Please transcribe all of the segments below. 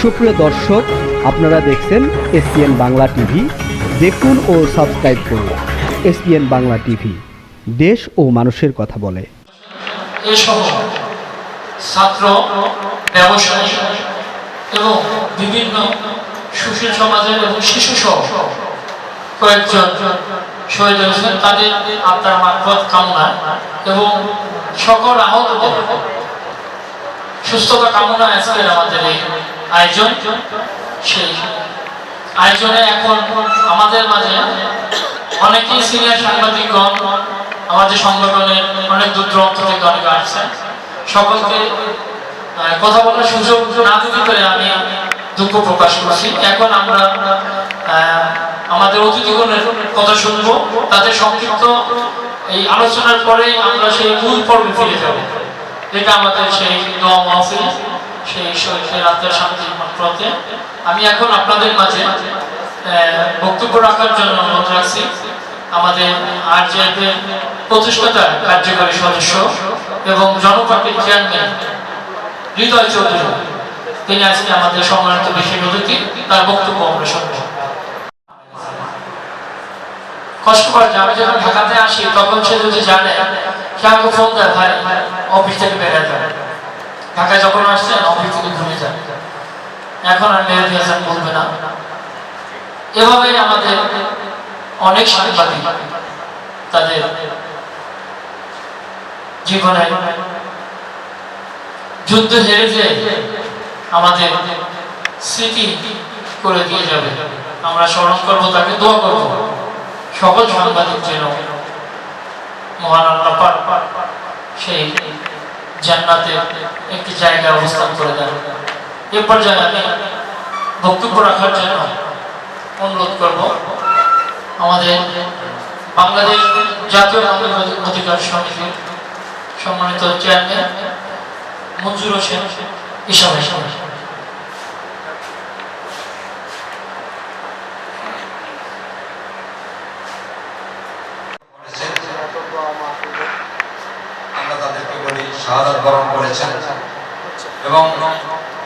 সুপ্রিয় দর্শক, আপনারা দেখছেন এসপিএন বাংলা টিভি। দেখুন ও সাবস্ক্রাইব করুন এসপিএন বাংলা টিভি। দেশ ও মানুষের কথা বলে। ছাত্র, ব্যবসায়ী এবং বিভিন্ন সুশীল সমাজের এবং শিশু সহ কয়েকজন শহীদ তাদের মারফত, কামনা এবং সকল আহতদের সুস্থতা কামনা আজকের আমাদের এই আয়োজন, সেই আয়োজনে এখন আমাদের মাঝে অনেকেই সিনিয়র সাংবাদিকগণ, আমাদের সংগঠনের অনেক দূর দূরান্ত থেকে অনেকে আসছেন সকলকে কথা বলার সুযোগ না দিতে পেরে আমি দুঃখ প্রকাশ করছি। এখন আমরা আমাদের অতিথিগণের কথা শুনব। তাদের সংক্ষিপ্ত এই আলোচনার পরে আমরা সেই মূল পর্বে ফিরে যাব। এটা আমাদের সেই মাহফিল। আমি এখন আপনাদের মাঝে বক্তব্য রাখার জন্য অনুরোধ রাখছি। আমাদের প্রতিষ্ঠাতা, কার্যকরী সদস্য এবং জনপার্টির চেয়ারম্যান হৃদয় চৌধুরী। তিনি আজকে আমাদের সম্মানিত বিশেষ অতিথি, তার বক্তব্য আমরা শুনব। কষ্ট করে যে আমি যখন ঢাকাতে আসি, তখন সে যদি জানে, সে আমাকে ফোন দেয়, ভাই অফিস থেকে বেড়ে যায় ঢাকায় যখন আসছেন অফিস থেকে ঘুরে যান এখন আর মেহেদি হাসান বলবে না। এভাবেই আমাদের অনেক সাংবাদিক তাদের জীবনে যুদ্ধ হেরে যে আমাদের স্মৃতি করে দিয়ে যাবে। আমরা স্মরণ করব, তাকে দোয়া করব। সকল সাংবাদিক যেন মহান আল্লাহ পাক সেই জান্নাতে একটি জায়গায় অবস্থান করে দেন। এ পর্যায়ে আমি বক্তব্য রাখার জন্য অনুরোধ করব, আমাদের বাংলাদেশ জাতীয় নাগরিক অধিকার সমিতির সম্মানিত চেয়ারম্যান মঞ্জুর হোসেন হিসাব হিসাবে করেছেন। আমরা তাদেরকে বলি শাহাদাত বরণ করেছেন এবং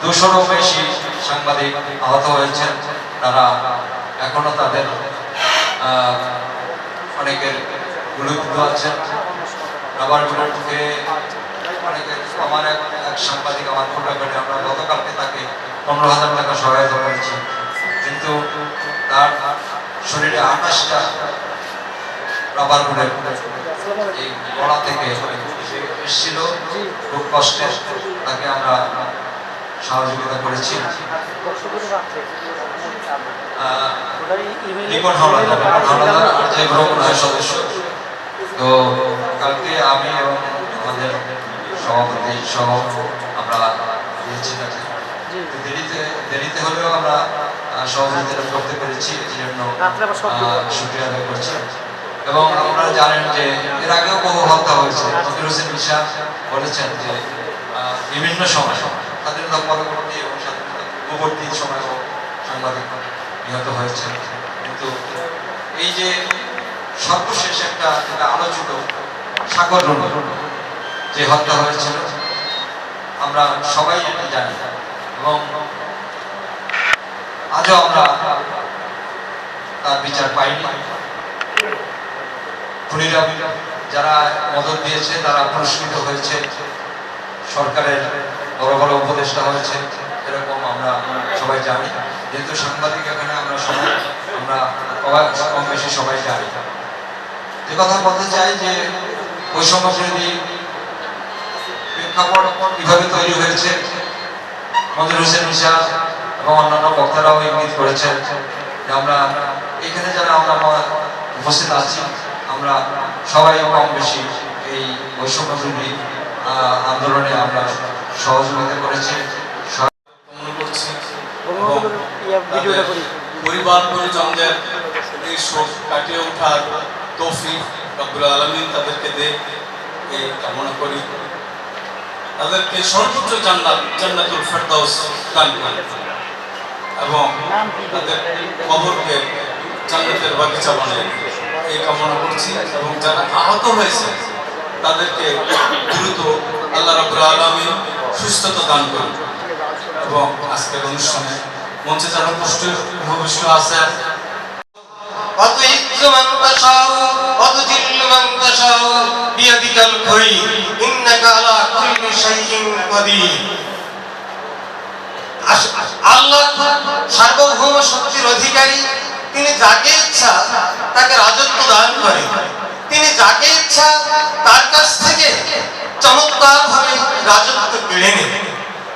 দুশোরও বেশি সাংবাদিক আহত হয়েছেন। তারা এখনও তাদের অনেকের গুলিবিদ্ধ আছেন রাবার বুলেট খেয়ে অনেকের, আমার এক এক সাংবাদিক আমার ফোটো আমরা গতকালকে তাকে পনেরো হাজার টাকা সহায়তা করেছি। কিন্তু তার শরীরে আঠাশটা রাবার বুলেট এই গলা থেকে এসেছিল। খুব কষ্টে তাকে আমরা সহযোগিতা করেছি। আহ, হাওলাদার হাওলাদার আর যে ভ্রমণের সদস্য। তো কালকে আমি এবং আমাদের সভাপতি সহ আমরা দিয়েছি তাকে। দেরিতে দেরিতে হলেও আমরা সহযোগিতা করতে পেরেছি। এই জন্য শুক্রিয়া আদায় করছি। এবং আপনারা জানেন যে এর আগেও বহু হত্যা হয়েছে। হোসেন বলেছেন যে বিভিন্ন সময় স্বাধীনতা পরবর্তী এবং স্বাধীনতা পূর্ববর্তী সময়ও সাংবাদিক নিহত হয়েছে কিন্তু এই যে সর্বশেষ একটা যেটা আলোচিত সাগর যে হত্যা হয়েছিল, আমরা সবাই এটি জানি এবং আজও আমরা তার বিচার পাইনি। খুনিরা যারা মদত দিয়েছে, তারা পুরস্কৃত হয়েছে। সরকারের বড় বড় উপদেষ্টা হয়েছে, এরকম আমরা সবাই জানি। যেহেতু সাংবাদিক এখানে আমরা সবাই, আমরা কম বেশি সবাই জানি। যে কথা বলতে চাই যে, ওই বৈষম্য বিরোধী প্রেক্ষাপট কীভাবে তৈরি হয়েছে মঞ্জুর হোসেন মিশা এবং অন্যান্য বক্তারাও ইঙ্গিত করেছেন যে আমরা এখানে যারা আমরা উপস্থিত আছি আমরা সবাই কম বেশি এই বৈষম্য আন্দোলনে আমরা সহযোগিতা করেছি। পরিবার পরিজনদের এই শোক কাটিয়ে ওঠার তৌফিক রব্বুল আলমিন তাদেরকে দে এই কামনা করি। তাদেরকে সর্বোচ্চ জান্নাত জান্নাতুল ফেরদাউস দান করেন এবং তাদের কবরকে জান্নাতের বাগিচা বানায় এই কামনা করছি এবং যারা আহত হয়েছে তাদেরকে দ্রুত আল্লাহ রাব্বুল আলামিন সুস্থতা দান করুন এবং আজকের অনুষ্ঠানে মঞ্চে যারা উপস্থিত উপবিষ্ট আছেন وتعز من تشاء وتذل من تشاء بيدك الخير إنك على كل شيء قدير আস- আল্লাহ সার্বভৌম শক্তির অধিকারী তিনি যাকে ইচ্ছা তাকে রাজত্ব দান করে। তিনি যাকে ইচ্ছা তার কাছ থেকে চমৎকার ভাবে রাজত্ব কেড়ে নেন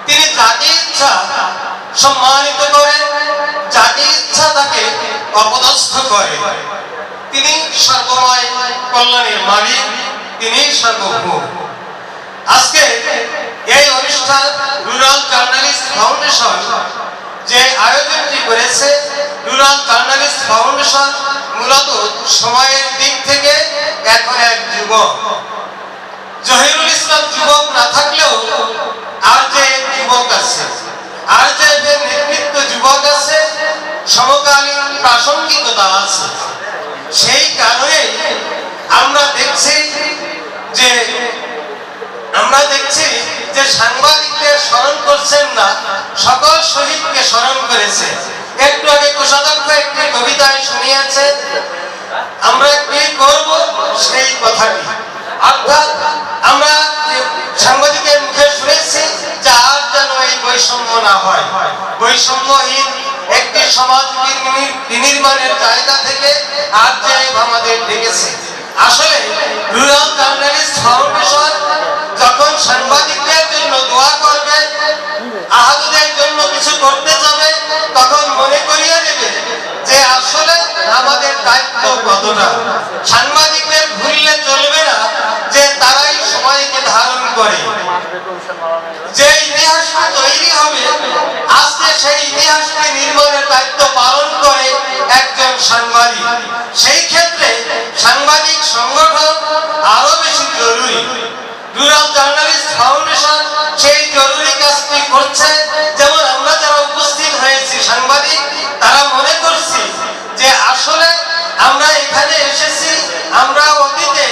তিনি যাকে ইচ্ছা সম্মানিত করে, যাকে ইচ্ছা তাকে অপদস্থ করে। তিনি সর্বময় কল্যাণের মালিক, তিনি সর্বভৌম আজকে এই অনুষ্ঠান রুরাল জার্নালিস্ট ফাউন্ডেশন যে আয়োজনটি করেছে রুরাল জার্নালিস্ট ফাউন্ডেশন, মূলত সময়ের দিক থেকে এখন এক যুবক। জহিরুল ইসলাম যুবক না থাকলেও আর যে যুবক আছে, আর যে নেতৃত্ব যুবক আছে, সমকালীন প্রাসঙ্গিকতা আছে, সেই কারণে আমরা দেখছি যে আমরা দেখছি যে সাংবাদিকদের স্মরণ করছেন না, সকল শহীদকে স্মরণ করেছে। একটু আগে কোষাধ্যক্ষ একটি কবিতায় শুনিয়েছে, আমরা কি করব সেই কথাটি? অর্থাৎ আমরা সাংবাদিকের মুখে শুনেছি যে আর যেন এই বৈষম্য না হয়। বৈষম্যহীন একটি সমাজ বিনি- বিনির্মাণের জায়গা থেকে আর যে আমাদের ডেকেছে আসলে রুরাল জার্নালিস্ট ফাউন্ডেশন যখন সাংবাদিকদের জন্য দোয়া করবে, আহতদের জন্য কিছু করতে যাবে, তখন মনে করিয়ে দেবে যে আসলে আমাদের দায়িত্ব কতটা। সাংবাদিকদের ভুললে চলবে না যে তারাই সবাইকে ধারণ করে। যে ইতিহাসটা তৈরি হবে, আজকে সেই ইতিহাসকে নির্মাণের দায়িত্ব পালন করে একজন সাংবাদিক। সেই ক্ষেত্রে সাংবাদিক সংগঠন আরও বেশি জরুরি। সাংবাদিক, তারা মনে করছি যে আসলে আমরা এখানে এসেছি, আমরা অতীতে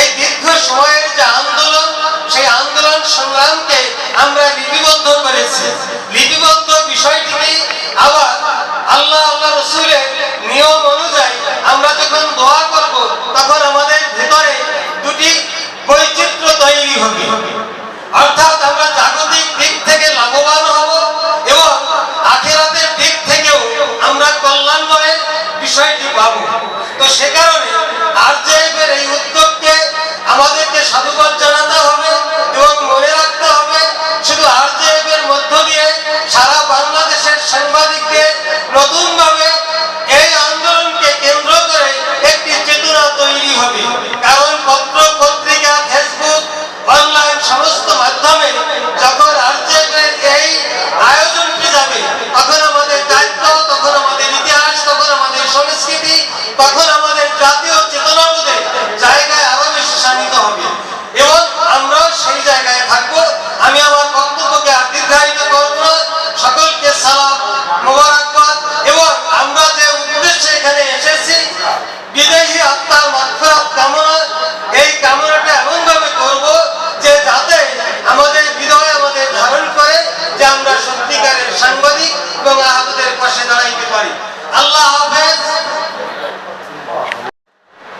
এই দীর্ঘ সময়ের যে আন্দোলন, সেই আন্দোলন সংগ্রামকে আমরা লিপিবদ্ধ করেছি। লিপিবদ্ধ বিষয়টিকে আবার আল্লাহ আল্লাহ রসুলের নিয়ম অনুযায়ী আমরা যখন দোয়া করব তখন আমাদের ভেতরে দুটি বৈচিত্র্য তৈরি হবে। অর্থাৎ আমরা জাগতিক দিক থেকে লাভবান হব এবং আখেরাতের দিক থেকেও আমরা কল্যাণময়ের বিষয়টি পাব। তো সে কারণে আর এই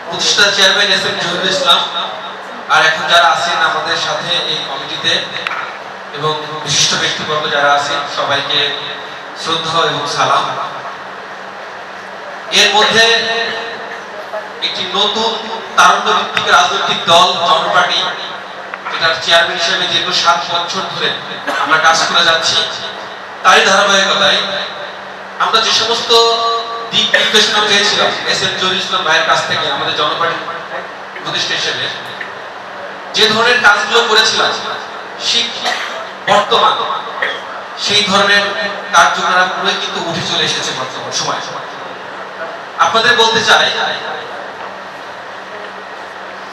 প্রতিষ্ঠা chairman S M Zahirul Islam আর এখন যারা আছেন আমাদের সাথে এই কমিটিতে এবং বিশিষ্ট ব্যক্তিবর্গ যারা আছেন, সবাইকে শ্রদ্ধা এবং সালাম। এর মধ্যে একটি নতুন তারুণ্য ভিত্তিক রাজনৈতিক দল, জনপার্টি, যেটার চেয়ারম্যান হিসেবে দীর্ঘ সাত বছর ধরে আমরা কাজ করে যাচ্ছি, তারই ধারাবাহিকতায় আমরা যে সমস্ত দিক পেয়েছিলাম এস এম জহিরুল ইসলাম ভাইয়ের কাছ থেকে, আমাদের জনপার্টি যে ধরনের কাজগুলো করেছিলাম ঠিক বর্তমান, সেই ধরনের কিন্তু উঠে চলে এসেছে বর্তমান সময়। আপনাদের বলতে চাই,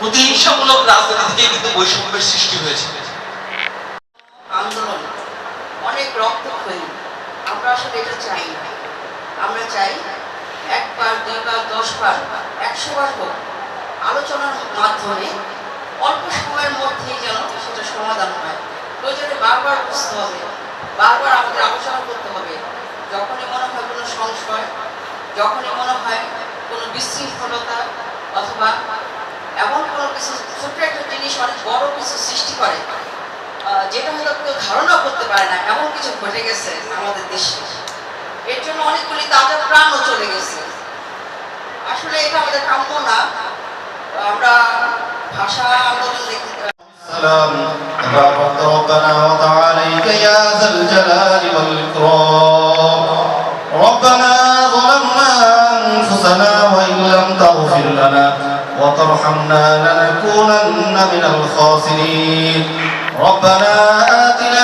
প্রতিহিংসামূলক রাজনীতি থেকে কিন্তু বৈষম্যের সৃষ্টি হয়েছে। আন্দোলন, অনেক আমরা আসলে এটা চাই না। আমরা চাই একবার দুইবার দশবার একশো বার হোক, আলোচনার মাধ্যমে অল্প সময়ের মধ্যেই যেন সেটা সমাধান হয়। প্রয়োজনে বারবার বুঝতে হবে, বারবার আমাদের আলোচনা করতে হবে। যখনই মনে হয় কোনো সংশয়, যখনই মনে হয় কোনো বিশৃঙ্খলতা অথবা এমন কোনো কিছু, ছোট্ট একটা জিনিস অনেক বড় কিছু সৃষ্টি করে যেটা হয়তো কেউ ধারণা করতে পারে না, এমন কিছু ঘটে গেছে আমাদের দেশে। এর জন্য অনেকগুলি তাজা প্রাণও চলে গেছে আসলে এটা আমাদের কাম্য না আমরা ভাষা আন্দোলন দেখতে السلام تبارك ربنا وتعاليك يا ذا الجلال والإكرام ربنا ظلمنا أنفسنا وإن لم تغفر لنا وترحمنا لنكونن من الخاسرين ربنا آتنا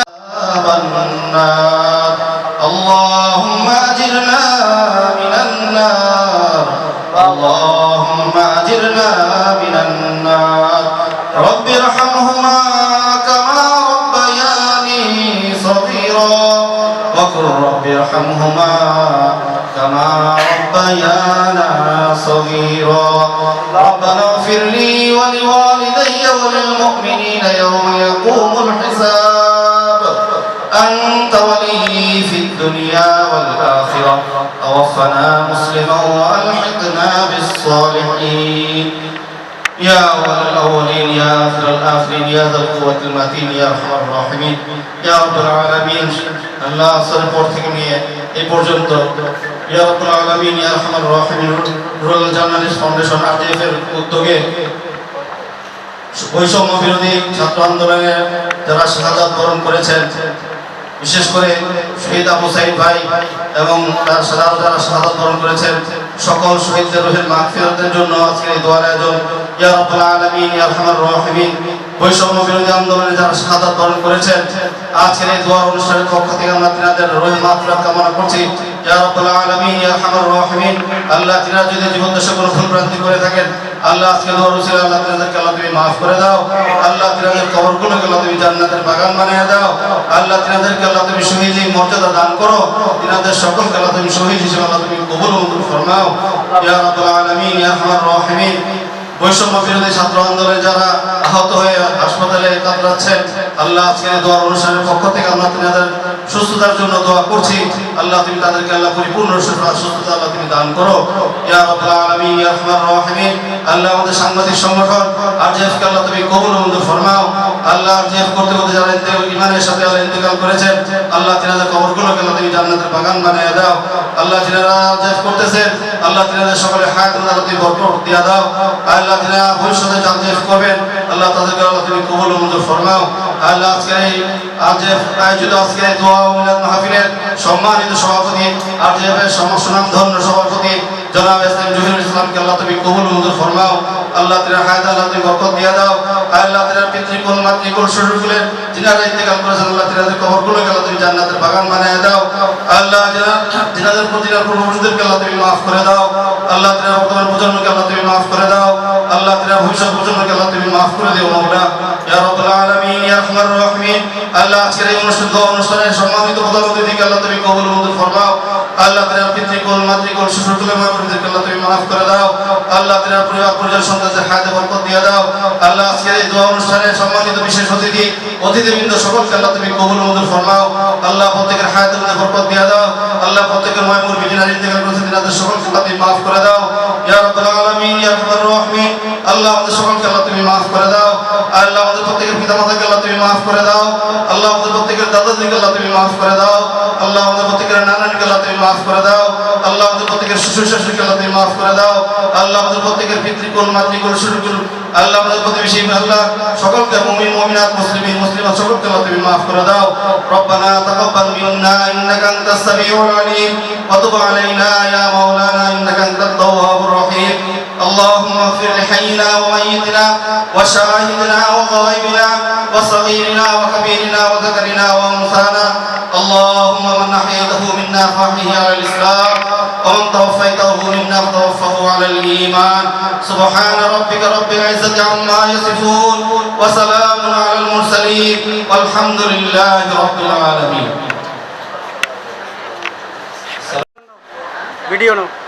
رب ارحمهما كما ربيانا صغيرا. ربنا اغفر لي ولوالدي وللمؤمنين يوم يقوم الحساب. أنت ولي في الدنيا والآخرة. توفنا مسلما وألحقنا بالصالحين. يا أول الأولين يا آخر الآخرين يا ذا القوة المتين يا أرحم الراحمين. يا رب العالمين. আল্লাহ আসরের পর থেকে নিয়ে এই পর্যন্ত। ইয়া রব্বুল আলামিন, ইয়া আরহামার রাহিমিন রুরাল জার্নালিস্ট ফাউন্ডেশন আরটিএফ এর উদ্যোগে বৈষম্য বিরোধী ছাত্র আন্দোলনে যারা শাহাদাত বরণ করেছেন, বিশেষ করে শহীদ আবু সাইদ ভাই এবং তার সাদা যারা শাহাদাত বরণ করেছেন, সকল শহীদদের রোহের মাগফিরাতের জন্য আজকের এই দোয়ার আয়োজন ইয়া রাব্বুল আলামিন, ইয়া আরহামার রাহিমিন। বৈষম্য বিরোধী আন্দোলনে যারা শাহাদাত বরণ করেছেন, আজকের এই দোয়ার অনুষ্ঠানের পক্ষ থেকে আমরা তিনাদের রোহের মাগফিরাত কামনা করছি। ইয়া রাব্বুল আলামিন, ইয়া আরহামার রাহিমিন, আল্লাহ তিনারা যদি জীবন দেশে কোনো ভুল ভ্রান্তি করে থাকেন, আল্লাহ আজকে দোয়ার উচিত আল্লাহ তিনাদেরকে আল্লাহ তুমি মাফ করে দাও। আল্লাহ তিনাদের কবরগুলোকে আল্লাহ তুমি জান্নাতের বাগান বানিয়ে দাও। আল্লাহ তিনাদেরকে আল্লাহ তুমি শহীদ মর্যাদা দান করো। তিনাদের সকলকে আল্লাহ তুমি শহীদ হিসেবে আল্লাহ তুমি কবুল ফরমাও। ইয়া রাব্বুল আলামিন, ইয়া আরহামার রাহিমিন। বৈষম্য ছাত্র আন্দোলনে যারা আহত হয়ে হাসপাতালে কাতরাচ্ছেন, আল্লাহ আজকে অনুষ্ঠানের পক্ষ থেকে আমরা তাদের সুস্থতার জন্য দোয়া করছি। আল্লাহ তুমি তাদেরকে আল্লাহ পরিপূর্ণ সুস্থতা আল্লাহ তুমি দান করো। ইয়া রাব্বুল আলামিন আল্লাহ আমাদের সাংবাদিক সংগঠন আরজিএফ কে আল্লাহ তুমি কবুল মঞ্জুর ফরমাও। আল্লাহ আরজিএফ করতে করতে যারা ইমানের সাথে আল্লাহ ইন্তেকাল করেছেন, আল্লাহ তিনাদের কবরগুলোকে আল্লাহ তুমি জান্নাতের বাগান বানিয়ে দাও। আল্লাহ তিনারা আরজিএফ করতেছেন, আল্লাহ তিনাদের সকলে হায়াত আল্লাহ তুমি বরকত দিয়া দাও। আল্লাহ তিনারা ভবিষ্যতে আরজিএফ করবেন, আল্লাহ তাদেরকে আল্লাহ তুমি কবুল মঞ্জুর ফরমাও। আল্লাহ আজকে এই আরজিএফ আয়োজিত আজকে দোয়া মাহফিলের সম্মানিত সভাপতি আরজিএফ এর সমস্যনাম ধন্য সভাপতি জনাব ইসলামকে আল্লাহ তুমি কবুল মঞ্জুর ফরমাও। আল্লাহ তিনা হায়াত আল্লাহ তুমি বরকত দিয়া দাও। আল্লাহ তিনার পিতৃকুল মাতৃকুল শ্বশুরকুলের যিনারা ইন্তেকাল করেছেন, আল্লাহ তিনাদের কবরগুলোকে আল্লাহ তুমি জান্নাতের বাগান বানিয়ে দাও। আল্লাহ যিনাদের প্রতি পূর্বপুরুষদেরকে আল্লাহ তুমি মাফ করে দাও। আল্লাহ তিনার বর্তমান প্রজন্মকে আল্লাহ তুমি মাফ করে দাও। আল্লাহ তিনার ভবিষ্যৎ প্রজন্মকে আল্লাহ তুমি মাফ করে দিও, মাওলা। ইয়া রাব্বুল আলামিন, ইয়া আরহামার রাহিমিন। আল্লাহ আজকের এই অনুষ্ঠান অনুষ্ঠানের সম্মানিত প্রধান অতিথিকে আল্লাহ তুমি কবুল মঞ্জুর ফরমাও। আল্লাহ তিনার পিতৃকুল মাতৃকুল শ্বশুরকুলের মাতৃদেরকে আল্লাহ তুমি মাফ করে দাও। আল্লাহ তিনার পরিবার পরিজন সন্তানদের হায়াতে বরকত দিয়ে দাও। আল্লাহ আজকের এই দোয়া অনুষ্ঠানে সম্মানিত বিশেষ অতিথি, অতিথিবৃন্দ সকলকে আল্লাহ তুমি কবুল মঞ্জুর ফরমাও। আল্লাহ প্রত্যেকের হায়াতের মধ্যে বরকত দিয়ে দাও। আল্লাহ প্রত্যেকের ময়মুর বিজিনার করেছে তিনাদের সকলকে আল্লাহ তুমি মাফ করে দাও। ইয়া রাব্বুল আলামিন, ইয়া রাহিমিন আল্লাহ আমাদের সকলকে আল্লাহ তুমি মাফ করে দাও। আল্লাহ আমাদের প্রত্যেকের পিতামাতাকে আল্লাহ তুমি মাফ করে দাও। আল্লাহ আমাদের প্রত্যেকের দাদাদেরকে আল্লাহ তুমি মাফ করে দাও। আল্লাহ আমাদের প্রত্যেকের নানানিকে আল্লাহ তুমি মাফ করে দাও। আল্লাহ আমাদের প্রত্যেকের শ্বশুর শাশুড়িকে আল্লাহ তুমি মাফ করে দাও। আল্লাহ আমাদের প্রত্যেকের পিতৃকুল মাতৃকুল শ্বশুরকুল আল্লাহ আমাদের প্রতিবেশী আল্লাহ সকলকে মুমিন, মুমিনাত, মুসলিমিন, মুসলিমাত সকলকে আল্লাহ তুমি মাফ করে দাও। রব্বানা তাকাব্বাল মিন্না, ইন্নাকা আনতাস সামিউল আলিম। ওয়া তুব আলাইনা, ইয়া মাওলানা, ইন্নাকা আনতাত তাওয়াবুর রহিম। اللهم اغفر لحينا وميتنا وشاهدنا وغائبنا وصغيرنا وكبيرنا وذكرنا وأنثانا. اللهم من أحييته منا فأحيه على الإسلام ومن توفيته منا فتوفه على الإيمان. سبحان ربك رب العزة عما يصفون وسلام على المرسلين والحمد لله رب العالمين. Video now